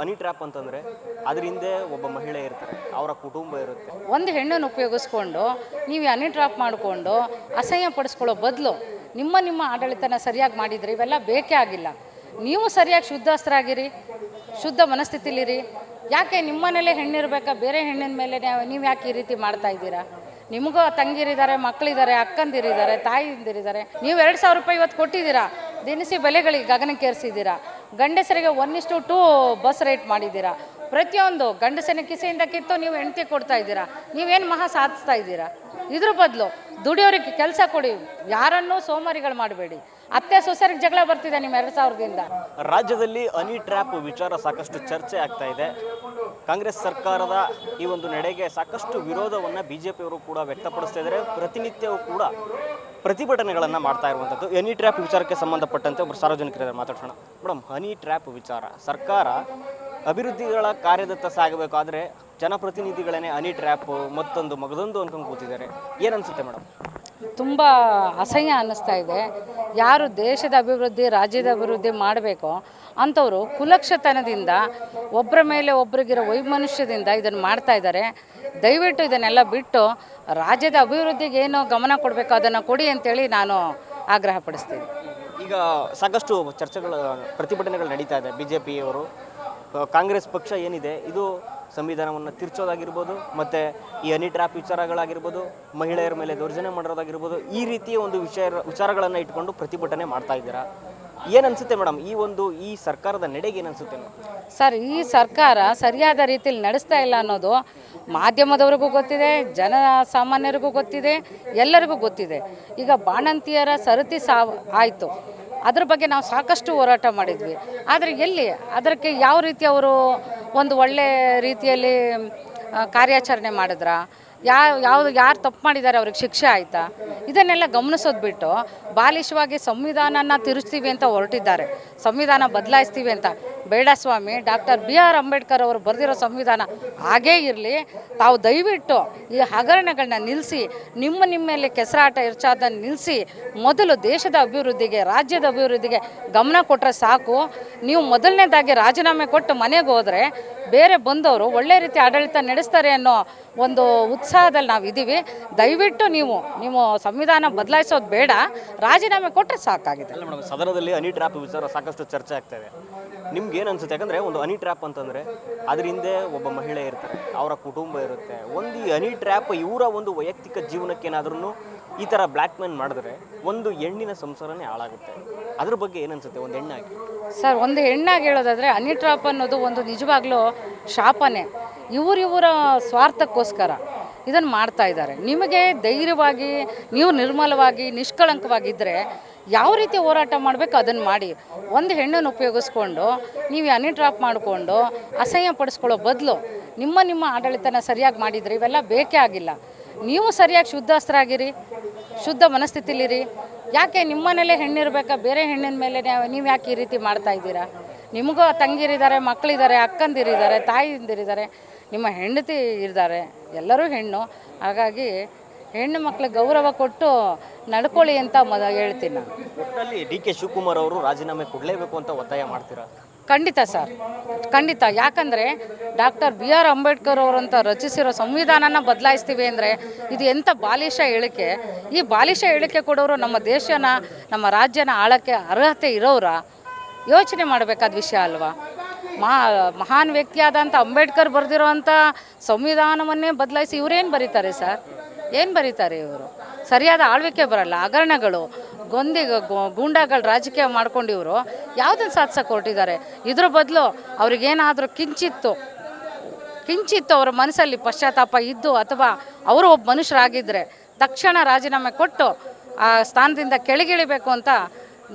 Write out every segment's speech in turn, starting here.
ಮನಿ trap ಅಂತಂದ್ರೆ ಅದ್ರ ಹಿಂದೆ ಒಬ್ಬ ಮಹಿಳೆ ಇರ್ತಾರೆ, ಅವರ ಕುಟುಂಬ ಇರುತ್ತೆ. ಒಂದು ಹೆಣ್ಣನ್ನು ಉಪಯೋಗಿಸ್ಕೊಂಡು ನೀವು ಹನಿ ಡ್ರಾಪ್ ಮಾಡಿಕೊಂಡು ಅಸಹ್ಯ ಪಡಿಸ್ಕೊಳ್ಳೋ ಬದಲು ನಿಮ್ಮ ನಿಮ್ಮ ಆಡಳಿತನ ಸರಿಯಾಗಿ ಮಾಡಿದ್ರೆ ಇವೆಲ್ಲ ಬೇಕೇ ಆಗಿಲ್ಲ. ನೀವು ಸರಿಯಾಗಿ ಶುದ್ಧಸ್ಥರಾಗಿರಿ ಶುದ್ಧ ಮನಸ್ಥಿತಿಲಿರಿ. ಯಾಕೆ ನಿಮ್ಮನೇಲೆ ಹೆಣ್ಣಿರ್ಬೇಕಾ? ಬೇರೆ ಹೆಣ್ಣಿನ ಮೇಲೆ ನೀವು ಯಾಕೆ ಈ ರೀತಿ ಮಾಡ್ತಾ ಇದ್ದೀರಾ? ನಿಮಗೂ ತಂಗಿರಿದ್ದಾರೆ, ಮಕ್ಕಳಿದ್ದಾರೆ, ಅಕ್ಕಂದಿರಿದ್ದಾರೆ, ತಾಯಿಂದಿರಿದ್ದಾರೆ. ನೀವು ಎರಡು ಸಾವಿರ ರೂಪಾಯಿ ಇವತ್ತು ಕೊಟ್ಟಿದ್ದೀರಾ? ದಿನಸಿ ಬೆಲೆಗಳಿಗೆ ಗಗನಕ್ಕೇರಿಸಿದ್ದೀರಾ? ಗಂಡಸರಿಗೆ ಒನ್ ಇಷ್ಟು ಟೂ ಬಸ್ ರೇಟ್ ಮಾಡಿದ್ದೀರಾ? ಪ್ರತಿಯೊಂದು ಗಂಡಸನ ಕಿಸೆಯಿಂದ ಕಿತ್ತು ನೀವು ಹೆಂಡತಿ ಕೊಡ್ತಾ ಇದ್ದೀರಾ? ನೀವೇನು ಮಹಾ ಸಾಧಿಸ್ತಾ ಇದ್ದೀರಾ? ಇದ್ರ ಬದಲು ದುಡಿಯೋರಿಗೆ ಕೆಲಸ ಕೊಡಿ. ಯಾರನ್ನೂ ಸೋಮಾರಿಗಳು ಮಾಡಬೇಡಿ. ಅತ್ತೆ ಸೊಸೆರಿಗೆ ಜಗಳ ಬರ್ತಿದೆ ನಿಮ್ಮ ಎರಡು ಸಾವಿರದಿಂದ. ರಾಜ್ಯದಲ್ಲಿ ಅನಿ ಟ್ರ್ಯಾಪ್ ವಿಚಾರ ಸಾಕಷ್ಟು ಚರ್ಚೆ ಆಗ್ತಾ ಇದೆ. ಕಾಂಗ್ರೆಸ್ ಸರ್ಕಾರದ ಈ ಒಂದು ನಡೆಗೆ ಸಾಕಷ್ಟು ವಿರೋಧವನ್ನು ಬಿ ಜೆ ಪಿಯವರು ಕೂಡ ವ್ಯಕ್ತಪಡಿಸ್ತಾ ಇದ್ದಾರೆ. ಪ್ರತಿನಿತ್ಯವೂ ಕೂಡ ಪ್ರತಿಭಟನೆಗಳನ್ನು ಮಾಡ್ತಾ ಇರುವಂಥದ್ದು ಹನಿ ಟ್ರ್ಯಾಪ್ ವಿಚಾರಕ್ಕೆ ಸಂಬಂಧಪಟ್ಟಂತೆ ಒಬ್ಬರು ಸಾರ್ವಜನಿಕರ ಮಾತಾಡೋಣ ಮೇಡಮ್ ಹನಿ ಟ್ರ್ಯಾಪ್ ವಿಚಾರ. ಸರ್ಕಾರ ಅಭಿವೃದ್ಧಿಗಳ ಕಾರ್ಯದತ್ತ ಸಾಗಬೇಕಾದ್ರೆ ಜನಪ್ರತಿನಿಧಿಗಳನ್ನೇ ಹನಿ ಟ್ರ್ಯಾಪ್ ಮತ್ತೊಂದು ಮಗದೊಂದು ಅನ್ಕೊಂಡು ಕೂತಿದ್ದಾರೆ. ಏನನ್ಸುತ್ತೆ ಮೇಡಮ್ ತುಂಬ ಅಸಹ್ಯ ಅನ್ನಿಸ್ತಾ ಇದೆ. ಯಾರು ದೇಶದ ಅಭಿವೃದ್ಧಿ, ರಾಜ್ಯದ ಅಭಿವೃದ್ಧಿ ಮಾಡಬೇಕೋ ಅಂಥವರು ಕುಲಕ್ಷತನದಿಂದ ಒಬ್ಬರ ಮೇಲೆ ಒಬ್ಬರಿಗಿರೋ ವೈಮನುಷ್ಯದಿಂದ ಇದನ್ನು ಮಾಡ್ತಾ ಇದ್ದಾರೆ. ದಯವಿಟ್ಟು ಇದನ್ನೆಲ್ಲ ಬಿಟ್ಟು ರಾಜ್ಯದ ಅಭಿವೃದ್ಧಿಗೆ ಏನು ಗಮನ ಕೊಡಬೇಕು, ಅದನ್ನು ಕೊಡಿ ಅಂತೇಳಿ ನಾನು ಆಗ್ರಹ ಪಡಿಸ್ತೀನಿ. ಈಗ ಸಾಕಷ್ಟು ಚರ್ಚೆಗಳು ಪ್ರತಿಭಟನೆಗಳು ನಡೀತಾ ಇದೆ. ಬಿ ಜೆ ಪಿಯವರು ಕಾಂಗ್ರೆಸ್ ಪಕ್ಷ ಏನಿದೆ, ಇದು ಸಂವಿಧಾನವನ್ನು ತಿರ್ಚೋದಾಗಿರ್ಬೋದು, ಮತ್ತು ಈ ಅನಿ ಟ್ರ್ಯಾಪ್ ವಿಚಾರಗಳಾಗಿರ್ಬೋದು, ಮಹಿಳೆಯರ ಮೇಲೆ ದೌರ್ಜನ್ಯ ಮಾಡಿರೋದಾಗಿರ್ಬೋದು ಈ ರೀತಿಯ ಒಂದು ವಿಷಯ ವಿಚಾರಗಳನ್ನು ಇಟ್ಕೊಂಡು ಪ್ರತಿಭಟನೆ ಮಾಡ್ತಾ ಇದ್ದೀರಾ? ಏನನ್ಸುತ್ತೆ ಮೇಡಮ್, ಈ ಒಂದು, ಈ ಸರ್ಕಾರದ ನಡೆಗೆ ಏನನ್ಸುತ್ತೆ ಸರ್, ಈ ಸರ್ಕಾರ ಸರಿಯಾದ ರೀತಿಯಲ್ಲಿ ನಡೆಸ್ತಾ ಇಲ್ಲ ಅನ್ನೋದು ಮಾಧ್ಯಮದವ್ರಿಗೂ ಗೊತ್ತಿದೆ, ಜನ ಸಾಮಾನ್ಯರಿಗೂ ಗೊತ್ತಿದೆ, ಎಲ್ಲರಿಗೂ ಗೊತ್ತಿದೆ. ಈಗ ಬಾಣಂತಿಯರ ಸರತಿ ಸಾವು ಆಯಿತು. ಅದ್ರ ಬಗ್ಗೆ ನಾವು ಸಾಕಷ್ಟು ಹೋರಾಟ ಮಾಡಿದ್ವಿ. ಆದರೆ ಎಲ್ಲಿ? ಅದಕ್ಕೆ ಯಾವ ರೀತಿ ಅವರು ಒಂದು ಒಳ್ಳೆ ರೀತಿಯಲ್ಲಿ ಕಾರ್ಯಾಚರಣೆ ಮಾಡಿದ್ರಾ? ಯಾವ ಯಾವುದು, ಯಾರು ತಪ್ಪು ಮಾಡಿದ್ದಾರೆ ಅವ್ರಿಗೆ ಶಿಕ್ಷೆ ಆಯಿತಾ? ಇದನ್ನೆಲ್ಲ ಗಮನಿಸೋದು ಬಿಟ್ಟು ಬಾಲಿಶವಾಗಿ ಸಂವಿಧಾನನ ತಿರುಚ್ತೀವಿ ಅಂತ ಹೊರಟಿದ್ದಾರೆ. ಸಂವಿಧಾನ ಬದಲಾಯಿಸ್ತೀವಿ ಅಂತ. ಬೇಡ ಸ್ವಾಮಿ, ಡಾಕ್ಟರ್ ಬಿ ಆರ್ ಅಂಬೇಡ್ಕರ್ ಅವರು ಬರೆದಿರೋ ಸಂವಿಧಾನ ಹಾಗೇ ಇರಲಿ. ತಾವು ದಯವಿಟ್ಟು ಈ ಹಗರಣಗಳನ್ನ ನಿಲ್ಲಿಸಿ ನಿಮ್ಮ ನಿಮ್ಮ ಮೇಲೆ ಕೆಸರಾಟ ಇರ್ಚಾದನ್ನು ನಿಲ್ಲಿಸಿ ಮೊದಲು ದೇಶದ ಅಭಿವೃದ್ಧಿಗೆ, ರಾಜ್ಯದ ಅಭಿವೃದ್ಧಿಗೆ ಗಮನ ಕೊಟ್ಟರೆ ಸಾಕು. ನೀವು ಮೊದಲನೇದಾಗಿ ರಾಜೀನಾಮೆ ಕೊಟ್ಟು ಮನೆಗೆ ಹೋದರೆ ಬೇರೆ ಬಂದವರು ಒಳ್ಳೆ ರೀತಿ ಆಡಳಿತ ನಡೆಸ್ತಾರೆ ಅನ್ನೋ ಒಂದು ಉತ್ಸಾಹದಲ್ಲಿ ನಾವು ಇದ್ದೀವಿ ದಯವಿಟ್ಟು ನೀವು ನೀವು ಸಂವಿಧಾನ ಬದಲಾಯಿಸೋದು ಬೇಡ. ರಾಜೀನಾಮೆ ಕೊಟ್ಟರೆ ಸಾಕಾಗಿದೆ. ಸದನದಲ್ಲಿ ಹನಿ ವಿಚಾರ ಸಾಕಷ್ಟು ಚರ್ಚೆ ಆಗ್ತಾ ಇದೆ. ನಿಮ್ಗೆ ಏನು ಅನ್ಸುತ್ತೆ? ಯಾಕಂದರೆ ಒಂದು ಹನಿ ಟ್ರ್ಯಾಪ್ ಅಂತಂದರೆ ಅದ್ರ ಹಿಂದೆ ಒಬ್ಬ ಮಹಿಳೆ ಇರ್ತಾರೆ. ಅವರ ಕುಟುಂಬ ಇರುತ್ತೆ. ಒಂದು ಈ ಹನಿ ಟ್ರ್ಯಾಪ್ ಇವರ ಒಂದು ವೈಯಕ್ತಿಕ ಜೀವನಕ್ಕೆ ಏನಾದ್ರೂ ಈ ಥರ ಬ್ಲ್ಯಾಕ್ ಮ್ಯಾನ್ ಮಾಡಿದ್ರೆ ಒಂದು ಹೆಣ್ಣಿನ ಸಂಸಾರನೇ ಹಾಳಾಗುತ್ತೆ. ಅದ್ರ ಬಗ್ಗೆ ಏನನ್ಸುತ್ತೆ ಒಂದು ಹೆಣ್ಣಾಗಿ. ಸರ್, ಒಂದು ಹೆಣ್ಣಾಗಿ ಹೇಳೋದಾದರೆ ಹನಿ ಟ್ರಾಪ್ ಅನ್ನೋದು ಒಂದು ನಿಜವಾಗ್ಲೂ ಶಾಪನೆ. ಇವರಿವರ ಸ್ವಾರ್ಥಕ್ಕೋಸ್ಕರ ಇದನ್ನು ಮಾಡ್ತಾ ಇದ್ದಾರೆ. ನಿಮಗೆ ಧೈರ್ಯವಾಗಿ, ನೀವು ನಿರ್ಮಲವಾಗಿ ನಿಷ್ಕಳಂಕವಾಗಿದ್ದರೆ ಯಾವ ರೀತಿ ಹೋರಾಟ ಮಾಡಬೇಕು ಅದನ್ನು ಮಾಡಿ. ಒಂದು ಹೆಣ್ಣನ್ನು ಉಪಯೋಗಿಸ್ಕೊಂಡು, ನೀವು ಹನಿ ಡ್ರಾಪ್ ಮಾಡಿಕೊಂಡು, ಅಸಹ್ಯ ಪಡಿಸ್ಕೊಳ್ಳೋ ಬದಲು ನಿಮ್ಮ ನಿಮ್ಮ ಆಡಳಿತನ ಸರಿಯಾಗಿ ಮಾಡಿದರೆ ಇವೆಲ್ಲ ಬೇಕೇ ಆಗಿಲ್ಲ. ನೀವು ಸರಿಯಾಗಿ ಶುದ್ಧಸ್ಥರಾಗಿರಿ ಶುದ್ಧ ಮನಸ್ಥಿತಿಲಿರಿ. ಯಾಕೆ ನಿಮ್ಮನೇಲೆ ಹೆಣ್ಣಿರ್ಬೇಕಾ? ಬೇರೆ ಹೆಣ್ಣಿನ ಮೇಲೆ ನೀವು ಯಾಕೆ ಈ ರೀತಿ ಮಾಡ್ತಾ ಇದ್ದೀರಾ? ನಿಮಗೂ ತಂಗಿರಿದ್ದಾರೆ, ಮಕ್ಕಳಿದ್ದಾರೆ, ಅಕ್ಕಂದಿರಿದ್ದಾರೆ, ತಾಯಿಂದಿರಿದ್ದಾರೆ. ನಿಮ್ಮ ಹೆಂಡತಿ ಇದ್ದಾರೆ, ಎಲ್ಲರೂ ಹೆಣ್ಣು. ಹಾಗಾಗಿ ಹೆಣ್ಣು ಮಕ್ಳಿಗೆ ಗೌರವ ಕೊಟ್ಟು ನಡ್ಕೊಳ್ಳಿ ಅಂತ ಮದ ಹೇಳ್ತೀನಿ ನಾನು. ಡಿ ಕೆ ಶಿವಕುಮಾರ್ ಅವರು ರಾಜೀನಾಮೆ ಕೊಡಲೇಬೇಕು ಅಂತ ಒತ್ತಾಯ ಮಾಡ್ತೀರಾ? ಖಂಡಿತ ಸರ್. ಖಂಡಿತ. ಯಾಕಂದರೆ ಡಾಕ್ಟರ್ ಬಿ ಆರ್ ಅಂಬೇಡ್ಕರ್ ಅವರಂತ ರಚಿಸಿರೋ ಸಂವಿಧಾನನ ಬದಲಾಯಿಸ್ತೀವಿ ಅಂದರೆ ಇದು ಎಂಥ ಬಾಲಿಶ ಹೇಳಿಕೆ? ಈ ಬಾಲಿಶ ಹೇಳಿಕೆ ಕೊಡೋರು ನಮ್ಮ ದೇಶನ ನಮ್ಮ ರಾಜ್ಯನ ಆಳಕ್ಕೆ ಅರ್ಹತೆ ಇರೋರ ಯೋಚನೆ ಮಾಡಬೇಕಾದ ವಿಷಯ ಅಲ್ವಾ? ಮಹಾ ಮಹಾನ್ ವ್ಯಕ್ತಿಯಾದಂಥ ಅಂಬೇಡ್ಕರ್ ಬರೆದಿರೋ ಅಂಥ ಸಂವಿಧಾನವನ್ನೇ ಬದಲಾಯಿಸಿ ಇವರೇನು ಬರೀತಾರೆ ಸರ್? ಏನು ಬರೀತಾರೆ ಇವರು? ಸರಿಯಾದ ಆಳ್ವಿಕೆ ಬರಲ್ಲ ಹಗರಣಗಳು ಗೊಂದಿ ಗೂಂಡಾಗಳು ರಾಜಕೀಯ ಮಾಡ್ಕೊಂಡು ಇವರು ಯಾವುದನ್ನು ಸಾಧಿಸಕ್ಕೆ ಹೊರಟಿದ್ದಾರೆ? ಇದ್ರ ಬದಲು ಅವ್ರಿಗೇನಾದರೂ ಕಿಂಚಿತ್ತು ಕಿಂಚಿತ್ತು ಅವರ ಮನಸ್ಸಲ್ಲಿ ಪಶ್ಚಾತ್ತಾಪ ಇದ್ದು ಅಥವಾ ಅವರು ಒಬ್ಬ ಮನುಷ್ಯರಾಗಿದ್ದರೆ ತಕ್ಷಣ ರಾಜೀನಾಮೆ ಕೊಟ್ಟು ಆ ಸ್ಥಾನದಿಂದ ಕೆಳಗಿಳಿಬೇಕು ಅಂತ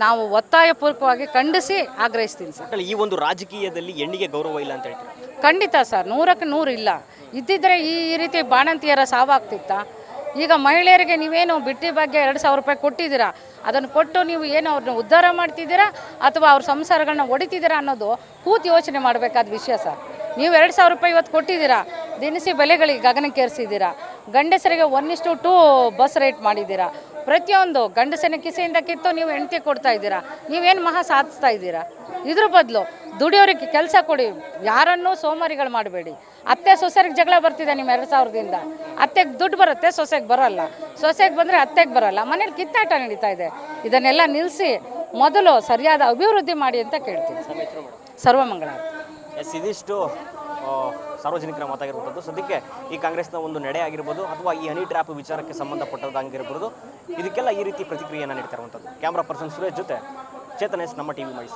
ನಾವು ಒತ್ತಾಯಪೂರ್ವಕವಾಗಿ ಖಂಡಿಸಿ ಆಗ್ರಹಿಸ್ತೀನಿ ಸರ್. ಈ ಒಂದು ರಾಜಕೀಯದಲ್ಲಿ ಹೆಣ್ಣಿಗೆ ಗೌರವ ಇಲ್ಲ ಅಂತ ಹೇಳ್ತೀರಾ? ಖಂಡಿತ ಸರ್ ನೂರಕ್ಕೆ ನೂರು ಇಲ್ಲ. ಇದ್ದಿದ್ರೆ ಈ ರೀತಿ ಬಾಣಂತಿಯರ ಸಾವಾಗ್ತಿತ್ತಾ? ಈಗ ಮಹಿಳೆಯರಿಗೆ ನೀವೇನು ಬಿಟ್ಟಿ ಬಗ್ಗೆ ಎರಡು ಸಾವಿರ ರೂಪಾಯಿ ಕೊಟ್ಟಿದ್ದೀರಾ? ಅದನ್ನು ಕೊಟ್ಟು ನೀವು ಏನು ಅವ್ರನ್ನ ಉದ್ಧಾರ ಮಾಡ್ತಿದ್ದೀರಾ? ಅಥವಾ ಅವ್ರ ಸಂಸಾರಗಳನ್ನ ಹೊಡಿತಿದ್ದೀರಾ ಅನ್ನೋದು ಕೂತು ಯೋಚನೆ ಮಾಡಬೇಕಾದ ವಿಷಯ ಸರ್. ನೀವು ಎರಡು ಸಾವಿರ ರೂಪಾಯಿ ಇವತ್ತು ಕೊಟ್ಟಿದ್ದೀರಾ? ದಿನಸಿ ಬೆಲೆಗಳಿಗೆ ಗಗನಕ್ಕೇರಿಸಿದ್ದೀರಾ? ಗಂಡಸರಿಗೆ ಒನ್ ಇಷ್ಟು ಟೂ ಬಸ್ ರೇಟ್ ಮಾಡಿದ್ದೀರಾ? ಪ್ರತಿಯೊಂದು ಗಂಡಸನ ಕಿಸೆಯಿಂದ ಕಿತ್ತು ನೀವು ಹೆಂಡತಿ ಕೊಡ್ತಾ ಇದ್ದೀರಾ? ನೀವೇನು ಮಹಾ ಸಾಧಿಸ್ತಾ ಇದ್ದೀರಾ? ಇದ್ರ ಬದಲು ದುಡಿಯೋರಿಗೆ ಕೆಲಸ ಕೊಡಿ. ಯಾರನ್ನೂ ಸೋಮಾರಿಗಳು ಮಾಡಬೇಡಿ. ಅತ್ತೆ ಸೊಸೆರಿಗೆ ಜಗಳ ಬರ್ತಿದೆ ನಿಮ್ಮ ಎರಡು ಸಾವಿರದಿಂದ. ಅತ್ತೆಗೆ ದುಡ್ಡು ಬರುತ್ತೆ, ಸೊಸೆಗೆ ಬರಲ್ಲ. ಸೊಸೆಗೆ ಬಂದರೆ ಅತ್ತೆಗೆ ಬರಲ್ಲ. ಮನೇಲಿ ಕಿತ್ತಾಟ ನಡೀತಾ ಇದೆ. ಇದನ್ನೆಲ್ಲ ನಿಲ್ಲಿಸಿ ಮೊದಲು ಸರಿಯಾದ ಅಭಿವೃದ್ಧಿ ಮಾಡಿ ಅಂತ ಕೇಳ್ತೀನಿ. ಸರ್ವಮಂಗಳ ಎಸ್, ಇದಿಷ್ಟು ಸಾರ್ವಜನಿಕರ ಮಾತಾಗಿರ್ಬೋದು ಸದ್ಯಕ್ಕೆ ಈ ಕಾಂಗ್ರೆಸ್ನ ಒಂದು ನಡೆ ಆಗಿರ್ಬೋದು ಅಥವಾ ಈ ಹನಿ ಟ್ರ್ಯಾಪ್ ವಿಚಾರಕ್ಕೆ ಸಂಬಂಧಪಟ್ಟದಾಗಿರ್ಬೋದು ಇದಕ್ಕೆಲ್ಲ ಈ ರೀತಿ ಪ್ರತಿಕ್ರಿಯೆಯನ್ನು ನೀಡ್ತಾ ಇರುವಂಥದ್ದು. ಕ್ಯಾಮ್ರಾ ಪರ್ಸನ್ ಸುರೇಶ್ ಜೊತೆ ಚೇತನೇಶ್ ನಮ್ಮ ಟಿವಿ ಮೈಸೂರು.